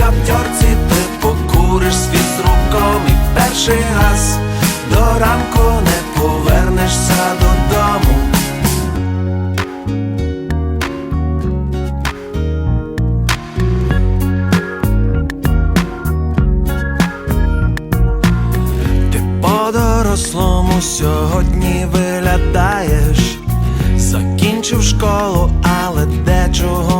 Каптьорці ти покуриш світ з руком і перший раз до ранку не повернешся додому. Ти по-дорослому сьогодні виглядаєш, закінчив школу, але не знаєш.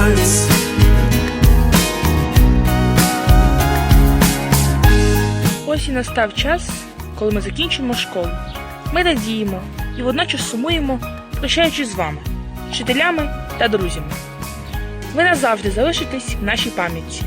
Останній. Ось і настав час, коли ми закінчимо школу. Ми радіємо і водночас сумуємо, прощаючись з вами, вчителями та друзями. Ви назавжди залишитесь в нашій пам'яті.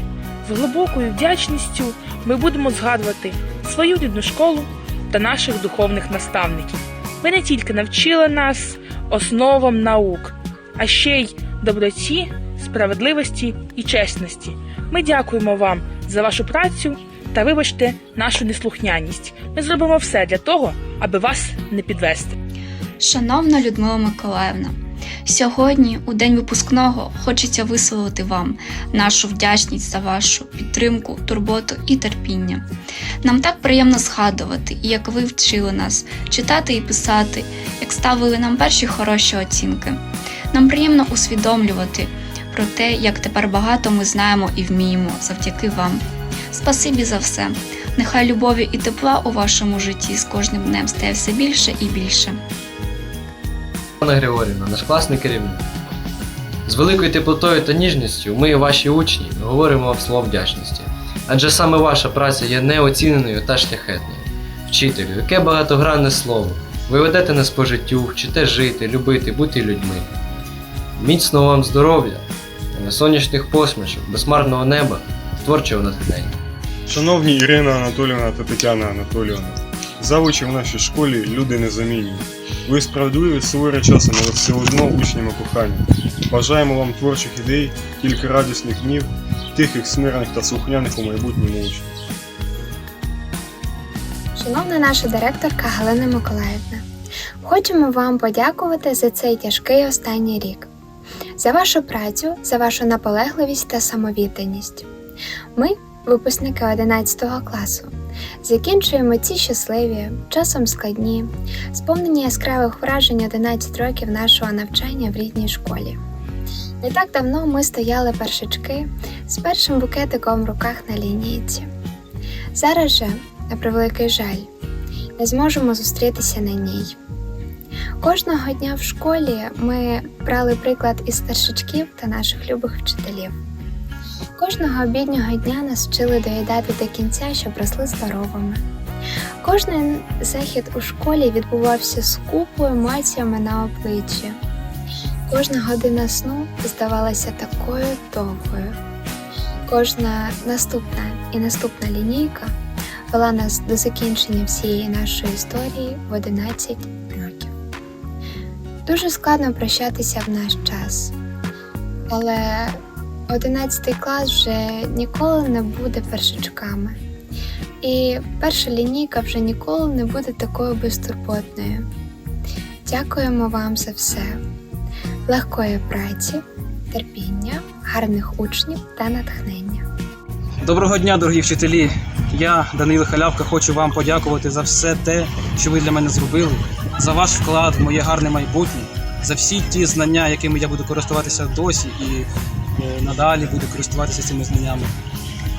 З глибокою вдячністю ми будемо згадувати свою рідну школу та наших духовних наставників. Ви не тільки навчили нас основам наук, а ще й доброті, справедливості і чесності. Ми дякуємо вам за вашу працю та вибачте нашу неслухняність. Ми зробимо все для того, аби вас не підвести. Шановна Людмила Миколаївна, сьогодні, у день випускного, хочеться висловити вам нашу вдячність за вашу підтримку, турботу і терпіння. Нам так приємно згадувати, як ви вчили нас читати і писати, як ставили нам перші хороші оцінки. Нам приємно усвідомлювати про те, як тепер багато ми знаємо і вміємо завдяки вам. Спасибі за все. Нехай любові і тепла у вашому житті з кожним днем стає все більше і більше. Анна Григорівна, наш класний керівник. З великою теплотою та ніжністю ми, ваші учні, говоримо вам слово вдячності. Адже саме ваша праця є неоціненою та шляхетною. Вчителю, яке багатогранне слово. Ви ведете нас по життю, вчите жити, любити, бути людьми. Міцного вам здоров'я, сонячних посмішок, безмарного неба, творчого натхнення. Шановні Ірина Анатоліївна та Тетяна Анатоліївна, завучі в нашій школі люди незамінні. Ви справедливі суворі часом, але все одно учнями кохання. Бажаємо вам творчих ідей, тільки радісних днів, тихих, смирних та слухняних у майбутньому учнів. Шановна наша директорка Галина Миколаївна, хочемо вам подякувати за цей тяжкий останній рік, за вашу працю, за вашу наполегливість та самовідданість. Ми, випускники 11 класу, закінчуємо ці щасливі, часом складні, сповнені яскравих вражень 11 років нашого навчання в рідній школі. Не так давно ми стояли першачки з першим букетиком в руках на лінійці. Зараз же на превеликий жаль, не зможемо зустрітися на ній. Кожного дня в школі ми брали приклад із старшачків та наших любих вчителів. Кожного обіднього дня нас вчили доїдати до кінця, щоб росли здоровими. Кожний захід у школі відбувався з купою емоціями на обличчі. Кожна година сну здавалася такою довгою. Кожна наступна і наступна лінійка вела нас до закінчення всієї нашої історії в 11 років. Дуже складно прощатися в наш час, але 11 клас вже ніколи не буде першачками, і перша лінійка вже ніколи не буде такою безтурботною. Дякуємо вам за все, легкої праці, терпіння, гарних учнів та натхнення. Доброго дня, дорогі вчителі. Я, Данило Халявка, хочу вам подякувати за все те, що ви для мене зробили, за ваш вклад в моє гарне майбутнє, за всі ті знання, якими я буду користуватися досі і е, надалі буду користуватися цими знаннями.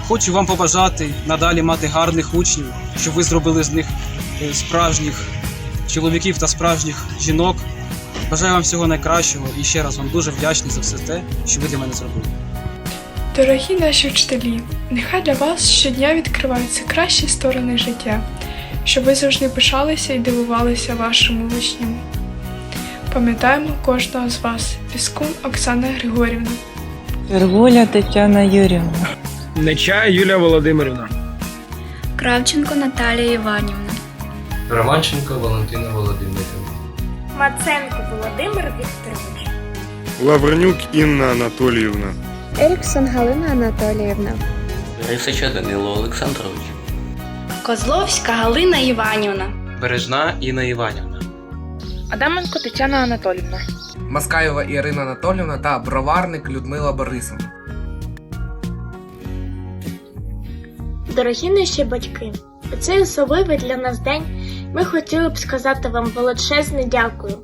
Хочу вам побажати надалі мати гарних учнів, щоб ви зробили з них е, справжніх чоловіків та справжніх жінок. Бажаю вам всього найкращого і ще раз вам дуже вдячний за все те, що ви для мене зробили. Дорогі наші вчителі, нехай для вас щодня відкриваються кращі сторони життя, щоб ви завжди пишалися і дивувалися вашими учнями. Пам'ятаємо кожного з вас, Піскун Оксана Григорівна. Первуля Тетяна Юрівна. Нечай Юлія Володимирівна. Кравченко Наталія Іванівна. Романченко Валентина Володимирівна. Маценко Володимир Вікторович. Лавренюк Інна Анатоліївна. Еріксон Галина Анатоліївна. Рисича Данило Олександрович. Козловська Галина Іванівна. Бережна Інна Іванівна. Адаменко Тетяна Анатолівна. Маскаєва Ірина Анатолівна та броварник Людмила Борисовна. Дорогі наші батьки, у цей особливий для нас день ми хотіли б сказати вам величезне дякую.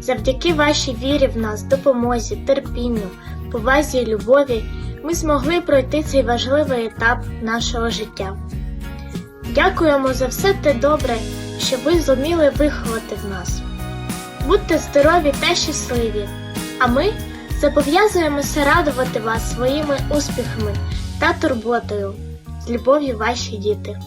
Завдяки вашій вірі в нас, допомозі, терпінню, повазі і любові ми змогли пройти цей важливий етап нашого життя. Дякуємо за все те добре, що ви зуміли виховати в нас. Будьте здорові та щасливі, а ми зобов'язуємося радувати вас своїми успіхами та турботою. З любов'ю ваші діти.